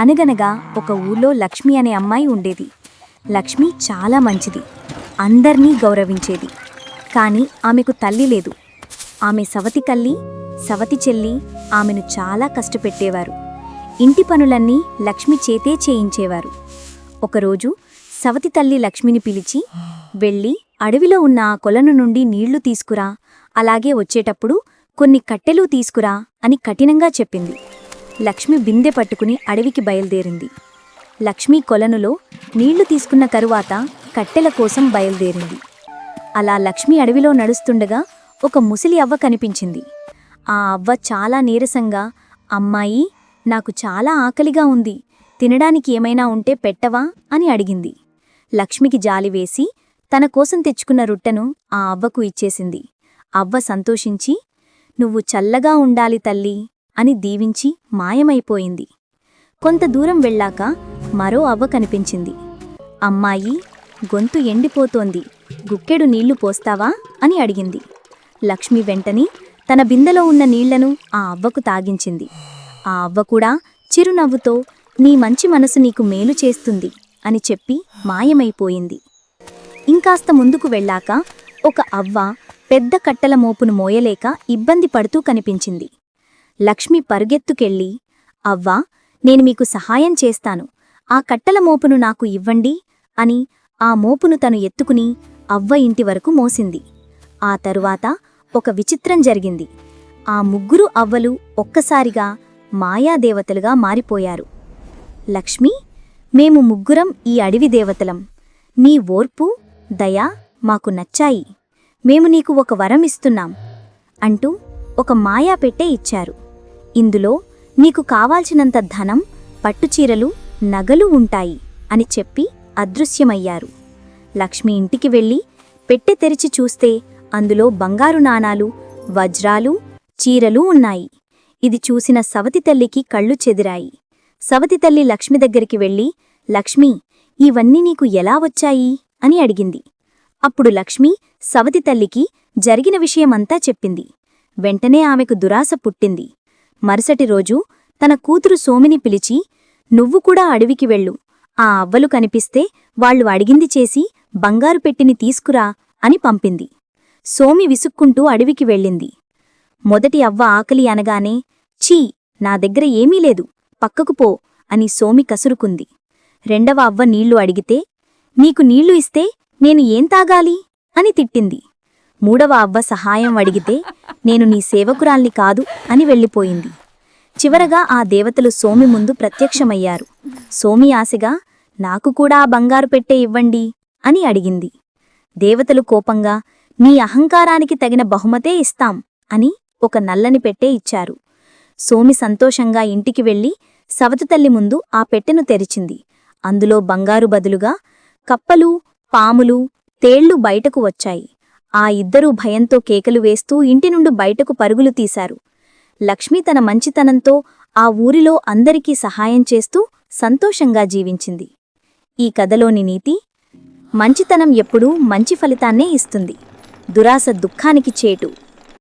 అనగనగా ఒక ఊళ్ళో లక్ష్మి అనే అమ్మాయి ఉండేది. లక్ష్మి చాలా మంచిది. అందర్నీ గౌరవించేది. కానీ ఆమెకు తల్లి లేదు. ఆమె సవతి కల్లి సవతి చెల్లి ఆమెను చాలా కష్టపెట్టేవారు. ఇంటి పనులన్నీ లక్ష్మి చేతే చేయించేవారు. ఒకరోజు సవతి తల్లి లక్ష్మిని పిలిచి వెళ్ళి అడవిలో ఉన్న ఆ కొలను నుండి నీళ్ళు తీసుకురా. అలాగే వచ్చేటప్పుడు కొన్ని కట్టెలు తీసుకురా అని కఠినంగా చెప్పింది. లక్ష్మి బిందె పట్టుకుని అడవికి బయలుదేరింది. లక్ష్మి కొలనులో నీళ్ళు తీసుకున్న తరువాత కట్టెల కోసం బయలుదేరింది. అలా లక్ష్మి అడవిలో నడుస్తుండగా ఒక ముసలి అవ్వ కనిపించింది. ఆ అవ్వ చాలా నీరసంగా అమ్మాయి నాకు చాలా ఆకలిగా ఉంది. తినడానికి ఏమైనా ఉంటే పెట్టవా? అని అడిగింది. లక్ష్మికి జాలివేసి తన కోసం తెచ్చుకున్న రొట్టెను ఆ అవ్వకు ఇచ్చేసింది. అవ్వ సంతోషించి నువ్వు చల్లగా ఉండాలి తల్లి. అని దీవించి మాయమైపోయింది. కొంత దూరం వెళ్ళాక మరో అవ్వ కనిపించింది. అమ్మాయి గొంతు ఎండిపోతోంది. గుక్కెడు నీళ్ళు పోస్తావా? అని అడిగింది. లక్ష్మి వెంటనే తన బిందెలో ఉన్న నీళ్ళను ఆ అవ్వకు తాగించింది. ఆ అవ్వ కూడా చిరునవ్వుతో నీ మంచి మనసు నీకు మేలు చేస్తుంది అని చెప్పి మాయమైపోయింది. ఇంకాస్త ముందుకు వెళ్ళాక ఒక అవ్వ పెద్ద కట్టెల మోపును మోయలేక ఇబ్బంది పడుతూ కనిపించింది. లక్ష్మి పరుగెత్తుకెళ్ళి అవ్వా నేను మీకు సహాయం చేస్తాను. ఆ కట్టల మోపును నాకు ఇవ్వండి అని ఆ మోపును తను ఎత్తుకుని అవ్వ ఇంటి వరకు మోసింది. ఆ తరువాత ఒక విచిత్రం జరిగింది. ఆ ముగ్గురు అవ్వలు ఒక్కసారిగా మాయాదేవతలుగా మారిపోయారు. లక్ష్మి మేము ముగ్గురం ఈ అడవి దేవతలం. నీ ఓర్పు దయ మాకు నచ్చాయి. మేము నీకు ఒక వరం ఇస్తున్నాం అంటూ ఒక మాయా పెట్టె ఇచ్చారు. ఇందులో నీకు కావాల్సినంత ధనం పట్టుచీరలు నగలు ఉంటాయి అని చెప్పి అదృశ్యమయ్యారు. లక్ష్మి ఇంటికి వెళ్ళి పెట్టె తెరిచి చూస్తే అందులో బంగారు నాణాలు వజ్రాలు చీరలు ఉన్నాయి. ఇది చూసిన సవతి తల్లికి కళ్ళు చెదిరాయి. సవతి తల్లి లక్ష్మి దగ్గరికి వెళ్ళి లక్ష్మి ఇవన్నీ నీకు ఎలా వచ్చాయి? అని అడిగింది. అప్పుడు లక్ష్మి సవతి తల్లికి జరిగిన విషయమంతా చెప్పింది. వెంటనే ఆమెకు దురాశ పుట్టింది. మరుసటి రోజు తన కూతురు సోమిని పిలిచి నువ్వు కూడా అడవికి వెళ్ళు. ఆ అవ్వలు కనిపిస్తే వాళ్ళు అడిగింది చేసి బంగారు పెట్టిని తీసుకురా అని పంపింది. సోమి విసుక్కుంటూ అడవికి వెళ్ళింది. మొదటి అవ్వ ఆకలి అనగానే ఛీ నా దగ్గర ఏమీ లేదు. పక్కకు పో అని సోమి కసురుకుంది. రెండవ అవ్వ నీళ్ళు అడిగితే నీకు నీళ్ళు ఇస్తే నేను ఏం తాగాలి? అని తిట్టింది. మూడవ అవ్వ సహాయం అడిగితే నేను నీ సేవకురాల్ని కాదు అని వెళ్ళిపోయింది. చివరగా ఆ దేవతలు సోమి ముందు ప్రత్యక్షమయ్యారు. సోమి ఆశగా నాకు కూడా ఆ బంగారు పెట్టే ఇవ్వండి అని అడిగింది. దేవతలు కోపంగా నీ అహంకారానికి తగిన బహుమతే ఇస్తాం అని ఒక నల్లని పెట్టే ఇచ్చారు. సోమి సంతోషంగా ఇంటికి వెళ్ళి సవతతల్లి ముందు ఆ పెట్టెను తెరిచింది. అందులో బంగారు బదులుగా కప్పలు పాములు తేళ్ళు బయటకు వచ్చాయి. ఆ ఇద్దరూ భయంతో కేకలు వేస్తూ ఇంటి నుండి బయటకు పరుగులు తీశారు. లక్ష్మి తన మంచితనంతో ఆ ఊరిలో అందరికీ సహాయం చేస్తూ సంతోషంగా జీవించింది. ఈ కథలోని నీతి మంచితనం ఎప్పుడూ మంచి ఫలితాన్నే ఇస్తుంది. దురాశ దుఃఖానికి చేటు.